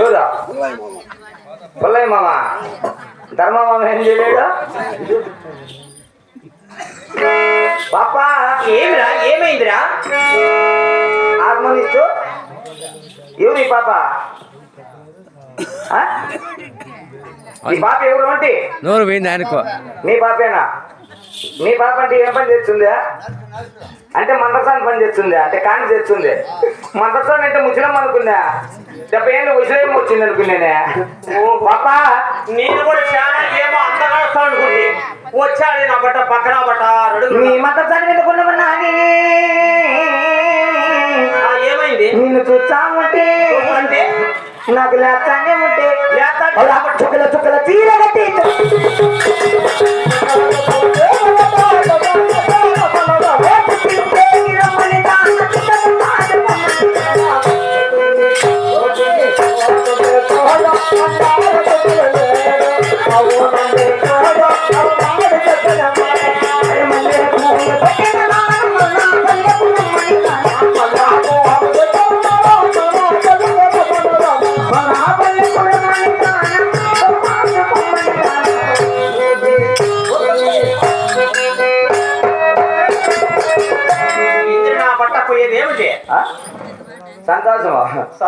ఎవరా? పుల్లయ్య మామ. ధర్మ మామ ఏం చేయలేడు? పాప ఏమిరా? ఏమైందిరా? హార్మోనిస్ట్ ఎవరు పాప? ఈ పాప ఎవరు అంటే? నోరు పోయింది ఆయనకు. మీ పాపేనా? మీ పాప అంటే ఏం పని చేస్తుందా అంటే మందసాన్ని పని చేస్తుందా అంటే కాని చేస్తుంది. మందసాన్ని అంటే ముసలం అనుకుందా? డెబ్బై ఏళ్ళు ముసలేం వచ్చింది అనుకున్నానే. ఓ పాప నేను కూడా చాలా ఏమో వస్తాను అనుకుంది. వచ్చాడు నా బట్ట పక్కన బట్ట నీ మందసాన్ని ఎందుకున్నామన్నా ఏమైంది? నిన్ను చూస్తామంటే. అంటే నాకు లేస్తానే ఉంటే. లేస్తానే అలా చుక్కల చుక్కల తీర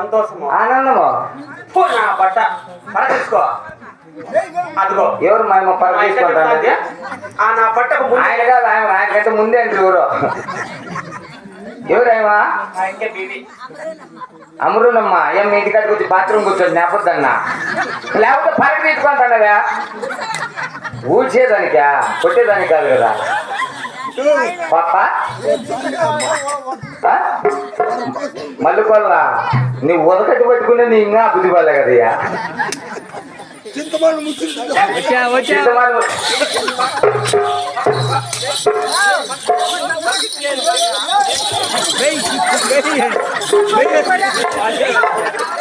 సంతోషమా. ఆనందమా. నా బట్ట. పరచేసుకో అదిగో. ఎవరు మేము ఉంది. ఆ నా బట్టకు ముందు ఆయన కాదు ఆయన ఆయనకంటే ముందే అంటే ఎవరు? ఎవరేమా అమరునమ్మా ఏం మీ ఇంటికాడికి వచ్చి బాత్రూమ్ కూర్చొని నేపొద్దన్నా. లేకపోతే పరగ తీసుకుంటానవా. ఊడ్చేదానికా? కొట్టేదానికి కాదు కదా. పాప? మల్లుకొల్ల? నువ్వు ఉదకట్టు పట్టుకునే నీ ఇంకా బుద్ధి పడలే కదయ్యా చింతమల్లి ముచ్చింది వచ్చా వచ్చా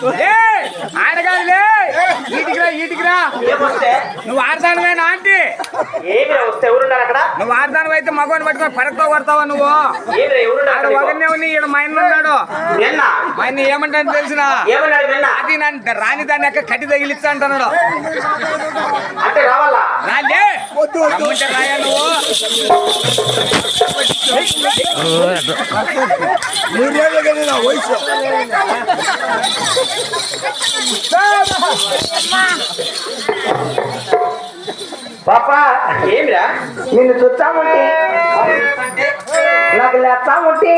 నా ఆయన కాదులే. ఈటికి రా ఈటికి రా. ఏమొస్తే? నువ్వు ఆంటీ. వస్తే? ఎవరున్నారు అక్కడ? నువ్వు ఆడదానివి అయితే మగవాని పట్టుకొని పరకతో కొడతావా నువ్వు? ఏమిరా ఎవరున్నారు ఆడ ఒకరినే ఉంది ఈడ మా ఆయన ఉన్నాడు. మా ఆయన ఏమంటాను తెలిసిన? అది నన్ను రాని దాన్ని ఎక్క కట్టి తగిలిస్తా అంటున్నాడు. అంటే రావాలా? రాలే. రాయా నువ్వు? నా వయసు. పాప ఏమిరా? నిన్ను చూస్తామంటే నాకు లేస్తామంటే.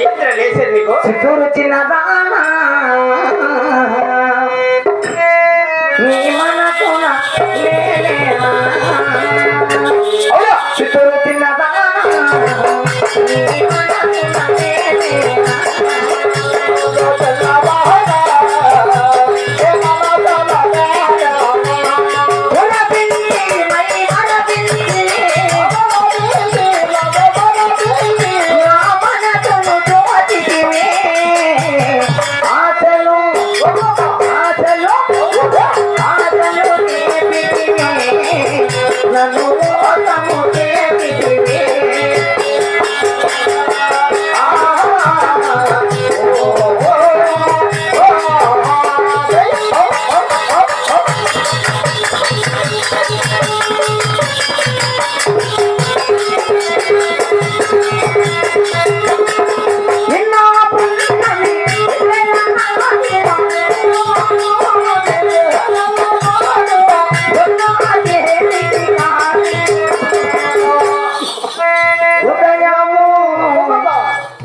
ఏమిరా లేచేది నీకు? చిత్తూరు చిన్నదానా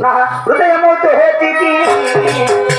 ना हृदय मोते है दीदी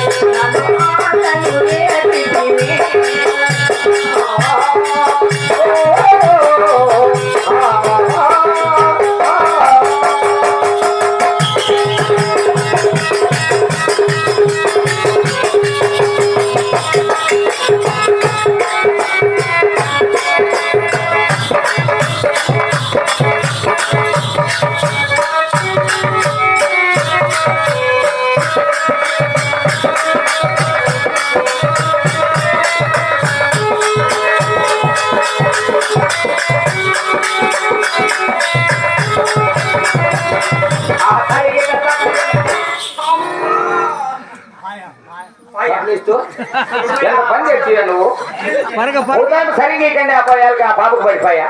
ఇకండి ఆ పోయాలి ఆ బాబుకు పడిపోయా.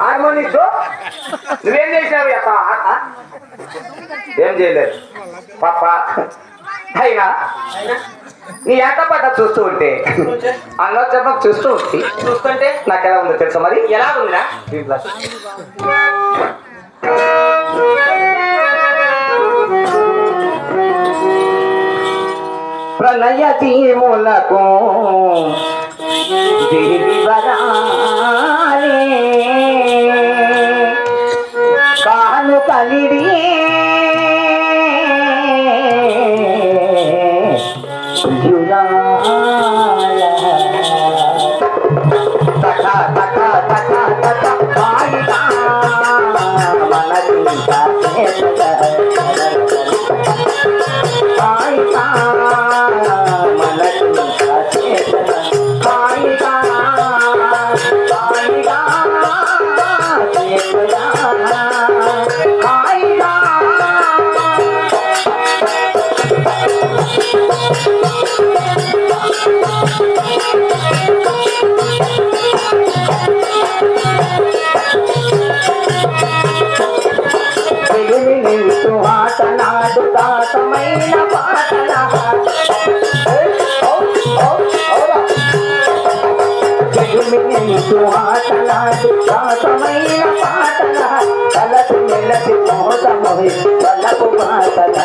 హార్మోనిస్తూ నువ్వేం చేసినావు ఆ? ఏం చేయలేదు. పాప అయినా నీ ఎంత పడ్డ చూస్తూ ఉంటే అన్న చెప్పక చూస్తూ ఉంటే చూస్తుంటే? నాకు ఎలా ఉందో తెలుసా మరి? ఎలా ఉందిరా. ప్రణయ తీములకు దేవి వెలిమి ఆటలాడు తాతమైన పాటల వెలిమి ఆటలాడు తాతమైన పాటల కలసి మెలసి మోసమోహి వలపు పాటల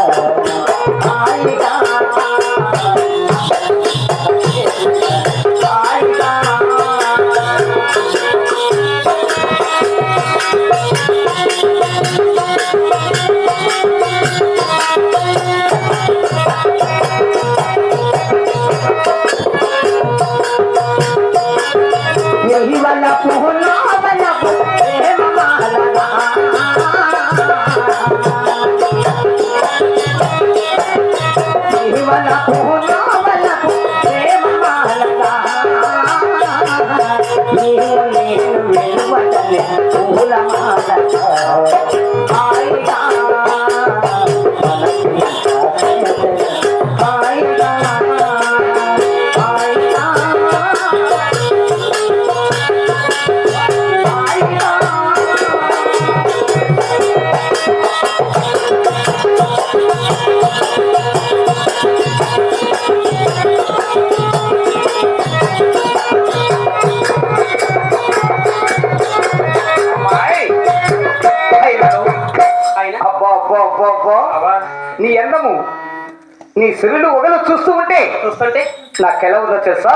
చూస్తుంటే నాకు ఎలా ఉందో తెలుసా?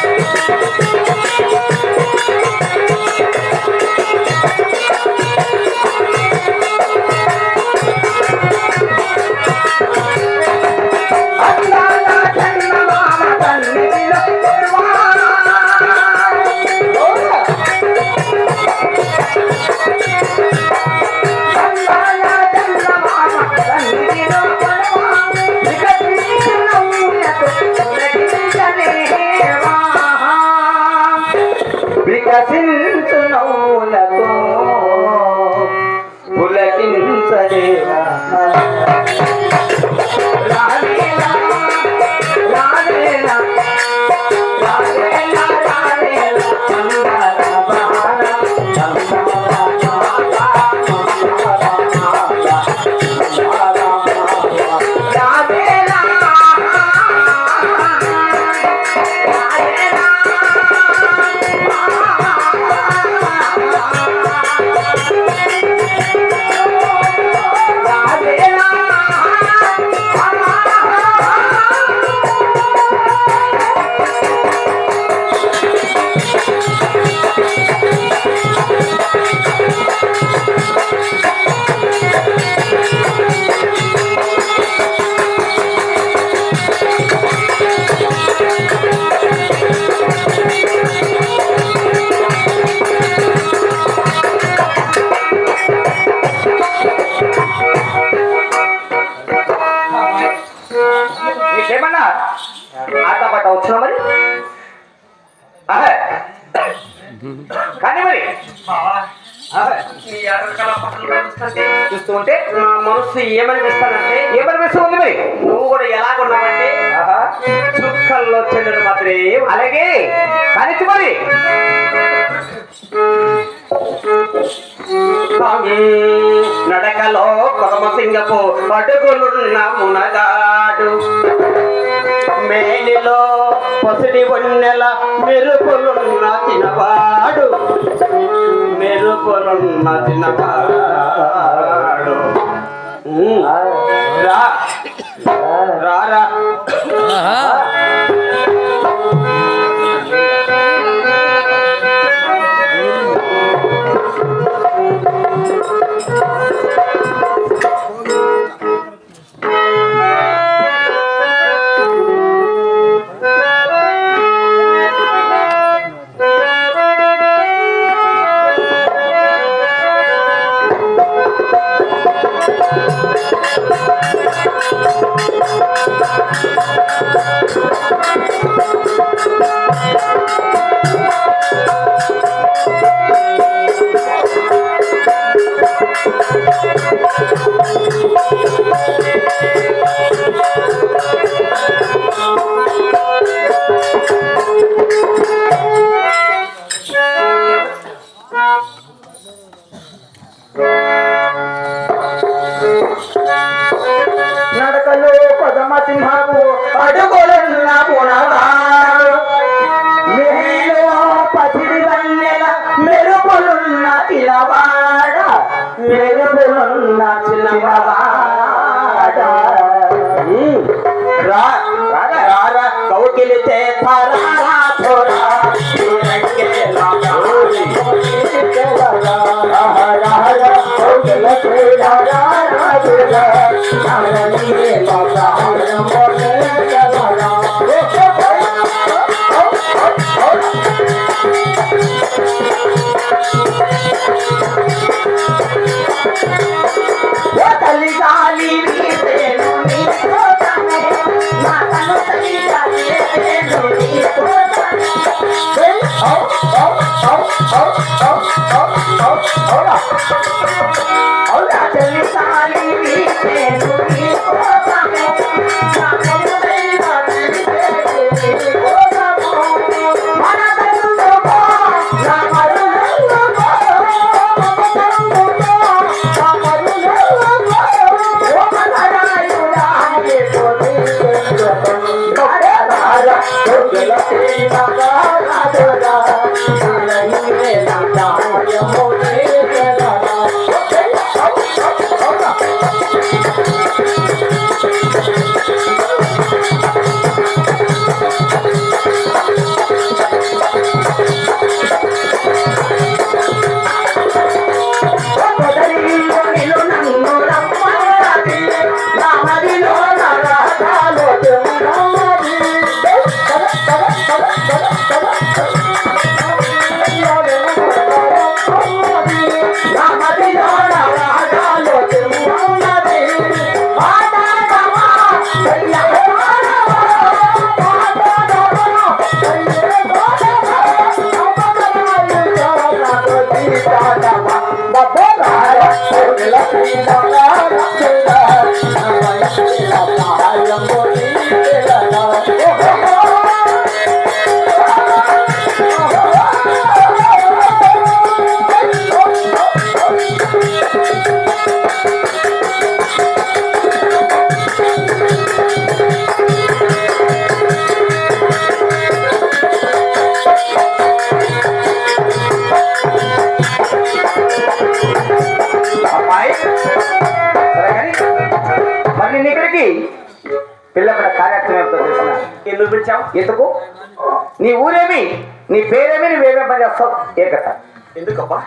నా మనసు ఏమనిపిస్తానంటే ఏమనిపిస్తుంది మరి నువ్వు కూడా ఎలాగున్నావంటే. చుక్కల్లో చంద్రుడు మాత్రమే. అలాగే కానీ మరి నడకలో కొదమ సింగపు అడుగులున్న మునగాడు మేనిలో పసిడి వన్నెల మెరుపులున్న చిన్నవాడు మెరుపులున్న ఉమ్. రా. రా ছড়া పిలిచావు ఎందుకు? నీ ఊరేమి? నీ పేరేమి? నువ్వేమేం పని చేస్తావు? ఏ కథ? ఎందుకబ్బా?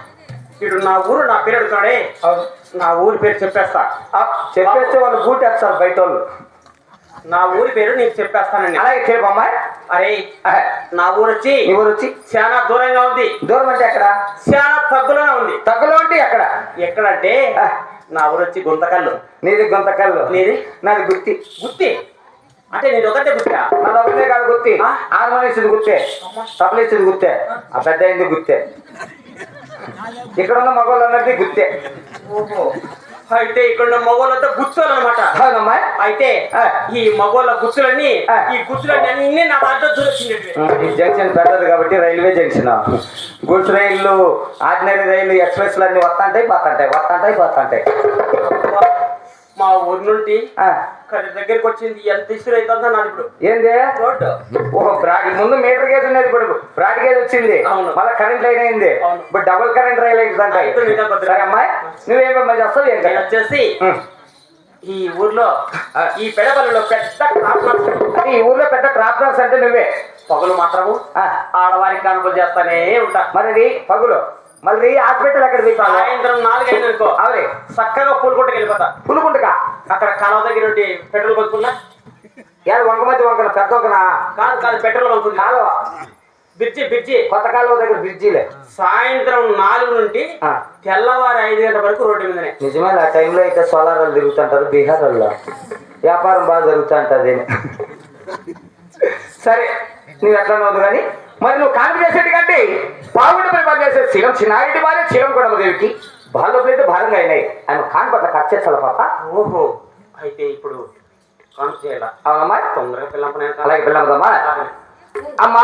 ఇటు నా ఊరు నా పేరు అడుగుతాడే? నా ఊరి పేరు చెప్పేస్తా. చెప్పేస్తే వాళ్ళు బూటేస్తారు బయట వాళ్ళు నా ఊరి పేరు నీకు చెప్పేస్తానండి. అలాగే చెప్పు అమ్మాయి అరే. నా ఊరు వచ్చి నీ ఊరు వచ్చి చాలా దూరంగా ఉంది. దూరం అంటే ఎక్కడ? చాలా తగ్గులోనే ఉంది. తక్కువలో అంటే ఎక్కడ? ఎక్కడంటే నా ఊరు వచ్చి గుంతకల్లు. నీది గుంతకల్లు. నీది? నాది గుత్తి. గుత్తి? అంటే నేను ఒకటే గుర్తా. మన ఒకటే కాదు గుత్తి ఆ? హార్మోనియస్ గుర్తే. తబలేసి గుర్తే. ఆ పెద్ద అయింది గుర్తే. ఇక్కడ ఉన్న మగవాళ్ళందరికీ గుర్తే. ఓహో. అయితే ఇక్కడ ఉన్న మగవాళ్ళంతా గుర్తులు అనమాట అవునమ్మా. అయితే. ఈ మగవాళ్ళ గుర్తులన్నీ. ఈ గుర్తులన్నీ అన్ని నా దాంట్లో చూడొచ్చింది ఈ జంక్షన్ పెద్దది కాబట్టి రైల్వే జంక్షన్. గూడ్స్ రైళ్ళు ఆర్డినరీ రైలు ఎక్స్ప్రెస్లు అన్ని వస్తుంటాయి పోతుంటాయి వస్తుంటాయి పోతుంటాయి. ఊరి దగ్గరికి వచ్చింది ఎంత ఇసురు అవుతుందో నాది ఇప్పుడు. ఏంది? రోడ్డు. ఓహో ముందు మీటర్ గేజ్ ఉన్నది ఇప్పుడు. బ్రాడ్ గేజ్ వచ్చింది. అవును. మళ్ళీ కరెంట్ లైన్ అయింది. ఇప్పుడు డబుల్ కరెంట్ రైల్ కొద్దిగా. సరే అమ్మాయి నువ్వేమో చేస్తావు? ఏం నేను కదా వచ్చేసి ఈ ఊర్లో ఈ పెడపల్లిలో పెద్ద క్రాప్ ఈ ఊర్లో పెద్ద ట్రాక్టర్స్ అంటే నువ్వే? పగులు మాత్రము. ఆడవారికి కానుకలు చేస్తానే ఉంటా. మరి పగులు. మళ్ళీ హాస్పిటల్ ఎక్కడ తీపాలి సాయంత్రం నాలుగైదు అనుకో. అవునే చక్కగా పూలకొట్టుకు వెళ్ళిపోతా. పులుకుంటుగా అక్కడ కాలువ దగ్గర పెట్రోల్ కొనుక్కున్నా. ఏది వంక మధ్య వంకన పెద్ద వంకన కాదు కాదు పెట్రోల్ కొనుక్కున్నా. కాలువ? బిర్జి బిర్జి కొత్త కాలువ దగ్గర బ్రిడ్జిలే. సాయంత్రం నాలుగు నుండి. తెల్లవారు ఐదు గంటల వరకు రోడ్డు మీదనే. నిజమే ఆ టైంలో అయితే సోలార్ వాళ్ళు తిరుగుతుంటారు బీహార్ వాళ్ళు వ్యాపారం బాగా జరుగుతుంటది సరే నువ్వు ఎట్లా ఉంది కానీ? మరి నువ్వు చేసేటి కంటే పావుడి పరిపాలన చేసే శిలం చిన్నారెడ్డి భార్య శిలం కొడమదేవికి బాల్లో అయితే భారంగా అయినాయి. ఆయన కాన్ పట్ల ఖర్చు చేస్తాల పాప ఓహో అయితే ఇప్పుడు అవునమ్మా. తొందరగా పిల్లప్పనే అలాగే పిల్లమ్మదమ్మా అమ్మా